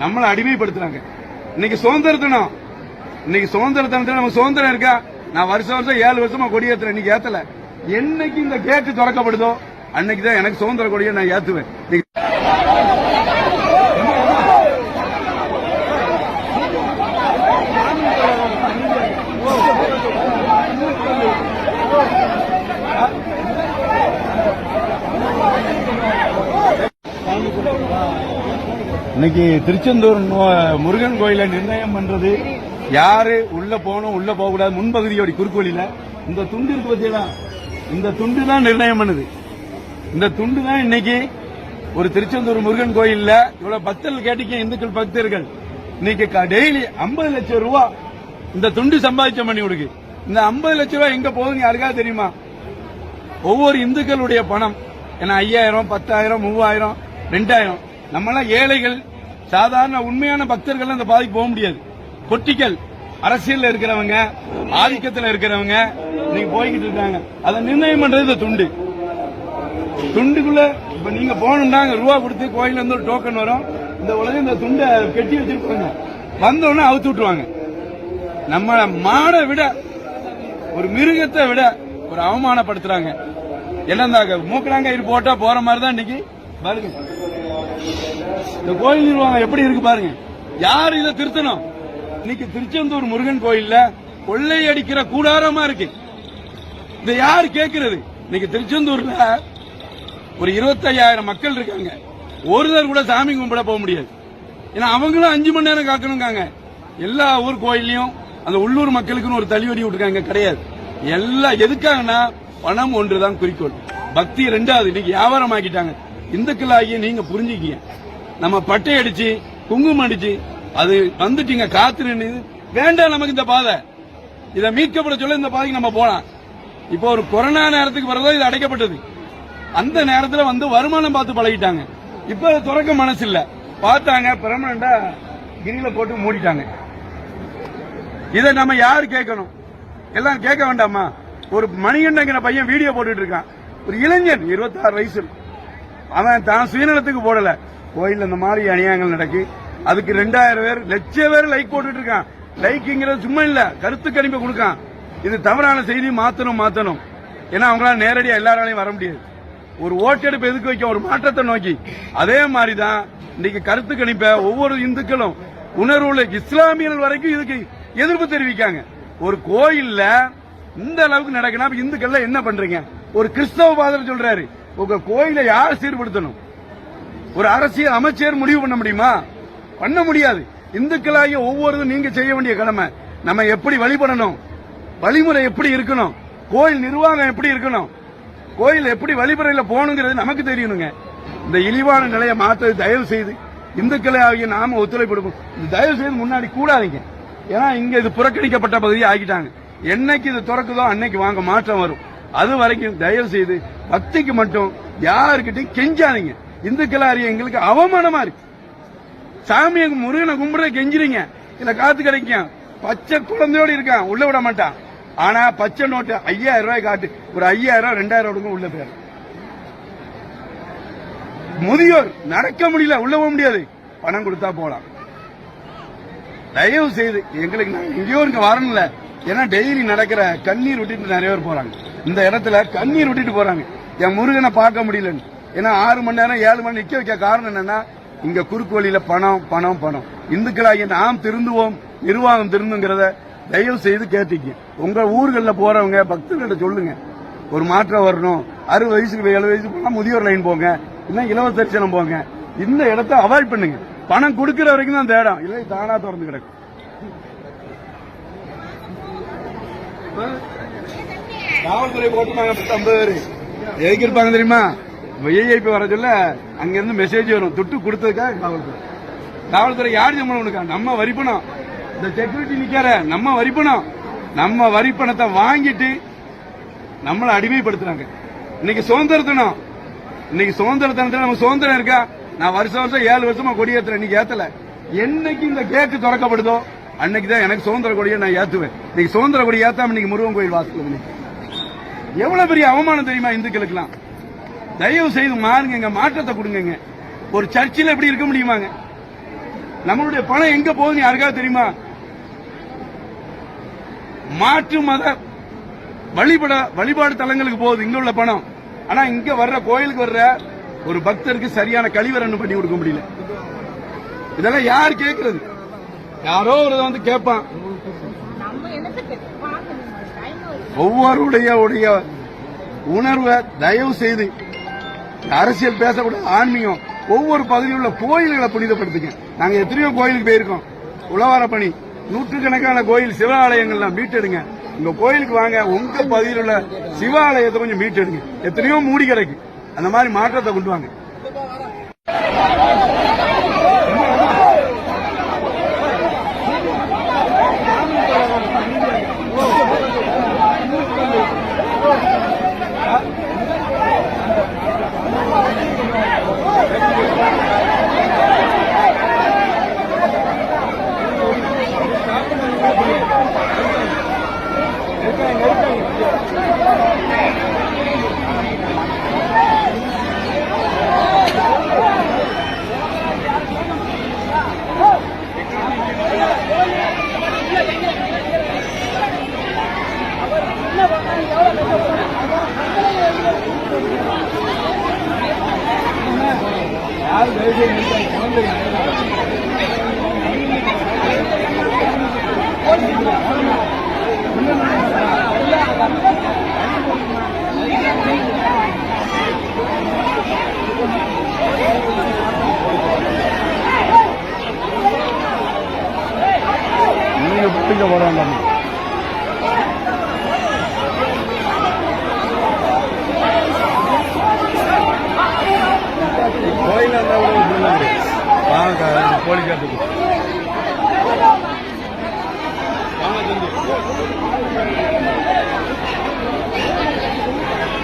நம்மளை அடிமைப்படுத்துறாங்க. இன்னைக்கு சுதந்திர தினம். இன்னைக்கு சுதந்திர தினத்துல நமக்கு சுதந்திரம் இருக்கா? நான் வருஷம் வருஷம் ஏழு வருஷமா கொடி ஏத்துறேன் இன்னைக்கு ஏத்தல. என்னைக்கு இந்த கேட்டு திறக்கப்படுதோ அன்னைக்கு தான் எனக்கு சுதந்திர கொடியை நான் ஏத்துவேன். இன்னைக்கு திருச்செந்தூர் முருகன் கோயில நிர்ணயம் பண்றது யாரு உள்ள போகணும் உள்ள போக கூடாது. முன்பகுதியோட குறுக்கோளில இந்த துண்டு இருக்கு பத்தியெல்லாம் இந்த துண்டு தான் நிர்ணயம் பண்ணுது. இந்த துண்டு தான் இன்னைக்கு ஒரு திருச்செந்தூர் முருகன் கோயில்ல இவ்வளவு பக்தர்கள் கேட்டீங்க இந்துக்கள் பக்தர்கள். இன்னைக்கு டெய்லி 50 லட்சம் ரூபா இந்த துண்டு சம்பாதிச்ச பண்ணி கொடுக்கு இந்த 50 லட்சம் ரூபாய் எங்க போகுதுன்னு யாருக்காவது தெரியுமா? ஒவ்வொரு இந்துக்களுடைய பணம். ஏன்னா ஐயாயிரம் பத்தாயிரம் மூவாயிரம் ரெண்டாயிரம். நம்மளாம் ஏழைகள் சாதாரண உண்மையான பக்தர்கள் அந்த பாதிக்கு போக முடியாது. கொட்டிகள் அரசியல் இருக்கிறவங்க ஆதிக்கத்தில் இருக்கிறவங்க நீங்க போய்கிட்டு இருக்காங்க. அதை நிர்ணயம் பண்றது இந்த துண்டு. துண்டுக்குள்ள இப்ப நீங்க போகணும்னா ரூபா கொடுத்து கோயில இருந்து ஒரு டோக்கன் வரும். இந்த உலகம் இந்த துண்டை கட்டி வச்சிருப்பாங்க. வந்த அவுத்து விட்டுருவாங்க. நம்ம மாடை விட ஒரு மிருகத்தை விட ஒரு அவமானப்படுத்துறாங்க. என்னந்தாங்க மூக்கலாங்க இது போட்டா போற மாதிரி தான் இன்னைக்கு? பாருங்க. இந்த கோயில் நிர்வாகம் எப்படி இருக்கு பாருங்க. யார் இதை திருத்தணும்? இன்னைக்கு திருச்செந்தூர் முருகன் கோயில்ல கொள்ளையடிக்கிற கூடாரமா இருக்கு. இதை யார் கேட்கிறது இன்னைக்கு திருச்செந்தூர்ல ஒரு 25000 மக்கள் இருக்காங்க. ஒருத்தர் கூட சாமி கும்பிட போக முடியாது. ஏன்னா அவங்களும் அஞ்சு மணி நேரம் காக்கணுங்காங்க எல்லா ஊர் கோயிலையும் அந்த உள்ளூர் மக்களுக்குன்னு ஒரு தள்ளிவடி விட்டுருக்காங்க கிடையாது. எல்லாம் எதுக்காகனா பணம் ஒன்றுதான் குறிக்கோள். பக்தி ரெண்டாவது இன்னைக்கு வியாபாரம் ஆக்கிட்டாங்க. இந்துக்களாகிய நீங்க புரிஞ்சுக்கீங்க. நம்ம பட்டை அடிச்சு குங்குமம் அடிச்சு அது வந்துட்டீங்க காத்து வேண்டாம் நமக்கு இந்த பாதை. இதை மீட்கப்பட சொல்ல இந்த பாதைக்கு நம்ம போலாம். இப்போ ஒரு கொரோனா நேரத்துக்கு வரதோ இது அடைக்கப்பட்டது. அந்த நேரத்துல வந்து வருமானம் பார்த்து பழகிட்டாங்க. இப்ப துறக்க மனசு இல்ல பார்த்தாங்க பெர்மனண்டா கிரியில போட்டு மூடிட்டாங்க. இதை நம்ம யாரு கேட்கணும்? எல்லாம் கேட்க வேண்டாமா? ஒரு மணிகண்டங்கிற பையன் வீடியோ போட்டுட்டு இருக்கான். ஒரு இளைஞன் 26 வயசு. அவன் தான் சுயநலத்துக்கு போடல. கோயில் இந்த மாதிரி அநியாயங்கள் நடக்கு. அதுக்கு ரெண்டாயிரம் பேர் லட்ச பேர் லைக் போட்டுட்டு இருக்கான். லைக்குங்கிறது சும்மா இல்ல கருத்து கணிப்பை கொடுக்கான். இது தவறான செய்தி மாத்தணும் மாத்தணும். ஏன்னா அவங்களால நேரடியா எல்லாராலையும் வர முடியாது. ஒரு ஓட்டெடுப்பு எதுக்கு வைக்க ஒரு மாற்றத்தை நோக்கி. அதே மாதிரி தான் இன்னைக்கு கருத்து கணிப்பை ஒவ்வொரு இந்துக்களும் உணர்வுள்ள இஸ்லாமியர்கள் வரைக்கும் இதுக்கு எதிர்ப்பு தெரிவிக்காங்க. ஒரு கோயில்ல இந்த அளவுக்கு நடக்கணும் அப்ப இந்துக்கள்ல என்ன பண்றீங்க? ஒரு கிறிஸ்தவ பாதர் சொல்றாரு உங்க கோயிலை யார் சீர்படுத்தணும்? ஒரு அரசியல் அமைச்சர் முடிவு பண்ண முடியுமா? பண்ண முடியாது. இந்துக்களாகிய ஒவ்வொருதும் நீங்க செய்ய வேண்டிய கடமை. நம்ம எப்படி வழிபடணும்? வழிமுறை எப்படி இருக்கணும்? கோயில் நிர்வாகம் எப்படி இருக்கணும்? கோயில் எப்படி வழிமுறையில் போகணுங்கிறது நமக்கு தெரியணுங்க. இந்த இழிவான நிலையை மாற்ற தயவு செய்து இந்துக்களை ஆகிய நாம ஒத்துழைப்பு கொடுப்போம் தயவு செய்து முன்னாடி கூடாதீங்க. ஏன்னா இங்க இது புறக்கணிக்கப்பட்ட பகுதியை ஆகிட்டாங்க. என்னைக்கு இது திறக்குதோ அன்னைக்கு வாங்க மாற்றம் வரும். அது வரைக்கும் தயவு செய்து பக்திக்கு மட்டும் யாருக்கிட்டையும் கெஞ்சாதீங்க. இந்துக்களாரிய எங்களுக்கு அவமானமா இருக்கு. சாமியை முருகனை கும்பிட கெஞ்சுறீங்க இல்ல காத்து கிடைக்கும். பச்சை குழந்தையோடு இருக்கான். உள்ள விட மாட்டான். ஆனா பச்சை நோட்டு ஐயாயிரம் ரூபாய் காட்டு. ஒரு ஐயாயிரம் ரெண்டாயிரம் ரூபாய் உள்ள போயிடும். முதியோர் நடக்க முடியல உள்ள போக முடியாது. பணம் கொடுத்தா போலாம். தயவு செய்து எங்களுக்கு நான் எங்கேயோ இங்க வரணும்ல. ஏன்னா டெய்லி நடக்கிற கண்ணீர் விட்டுட்டு நிறைய பேர் போறாங்க. இந்த இடத்துல கண்ணீர் விட்டுட்டு போறாங்க. என் முருகனை பார்க்க முடியலன்னு. ஏன்னா ஆறு மணி நேரம் ஏழு மணி நிக்க வைக்க காரணம் என்னன்னா இங்க குறுக்கு வழியில பணம் பணம் பணம். இந்துக்களாகிய நாம் திருந்துவோம் நிர்வாகம் திருந்துங்கிறத தயவு செய்து கேட்டீங்க. உங்க ஊர்களில் போறவங்க பக்தர்கிட்ட சொல்லுங்க. ஒரு மாற்றம் வரணும். அறுபது வயசுக்கு ஏழு வயசுக்கு போனா முதியோர் லைன் போங்க. இல்ல இலவச தரிசனம் போங்க. இந்த இடத்த அவாய்ட் பண்ணுங்க. பணம் கொடுக்கிற வரைக்கும் தான் தேடம் இல்லை தானா திறந்து கிடக்கும். காவல்துறை போட்டுருப்பாங்க பத்து ஐம்பது பேர் எதுக்கு இருப்பாங்க தெரியுமா விஐபி வர சொல்ல அங்க இருந்து மெசேஜ் வரும். துட்டு கொடுத்ததுக்காக காவல்துறை. காவல்துறை யார் சம்பளம் உனக்கா நம்ம வரிப்பணம். இந்த செக்யூரிட்டி நிக்கிற நம்ம வரிப்பணம். நம்ம வரிப்பணத்தை வாங்கிட்டு நம்மளை அடிமைப்படுத்துறாங்க. இன்னைக்கு சுதந்திர தினம் இன்னைக்கு சுதந்திர தினத்துல நம்ம சுதந்திரம் இருக்கா? நான் வருஷம் வருஷம் ஏழு வருஷமா கொடி ஏத்துறேன் இன்னைக்கு ஏத்தல. என்னைக்கு இந்த கேட்டு திறக்கப்படுதோ அன்னைக்கு தான் எனக்கு சுதந்திர கொடியை நான் ஏத்துவேன். இன்னைக்கு சுதந்திர கொடி ஏத்தாம இன்னைக்கு முருகன் கோயில் வாசல் இன்னைக்கு. எவ்வளவு பெரிய அவமானம் தெரியுமா இந்துக்களுக்கெல்லாம்? தயவு செய்து மாறுங்க மாற்றத்தை கொடுங்க ஒரு சர்ச்சில் எப்படி இருக்க முடியுமாங்க? நம்மளுடைய பணம் எங்க போகுதுன்னு யாருக்காவது தெரியுமா? மாற்று மத வழிபட வழிபாடு தலங்களுக்கு போகுது இங்க உள்ள பணம். ஆனா இங்க வர்ற கோயிலுக்கு வர்ற ஒரு பக்தருக்கு சரியான கழிவரன்னு பண்ணி கொடுக்க முடியல. இதெல்லாம் யார் கேக்குறது? யாரோ ஒரு வந்து கேட்பான். ஒவ்வொருடைய உடைய உணர்வை தயவு செய்து அரசியல் பேசக்கூடாது ஆன்மீகம். ஒவ்வொரு பகுதியில் உள்ள கோயில்களை புனிதப்படுத்துங்க நாங்க எத்தனையோ கோயிலுக்கு போயிருக்கோம். உழவார பணி. நூற்றுக்கணக்கான கோயில் சிவாலயங்கள்லாம் மீட்டெடுங்க. உங்க கோயிலுக்கு வாங்க உங்க பகுதியில் உள்ள சிவாலயத்தை கொஞ்சம் மீட்டெடுங்க. எத்தனையோ மூடி கிடக்கு அந்த மாதிரி மாற்றத்தை கொண்டு வாங்க. நீங்க பிடிக்க போட வேண்டாம்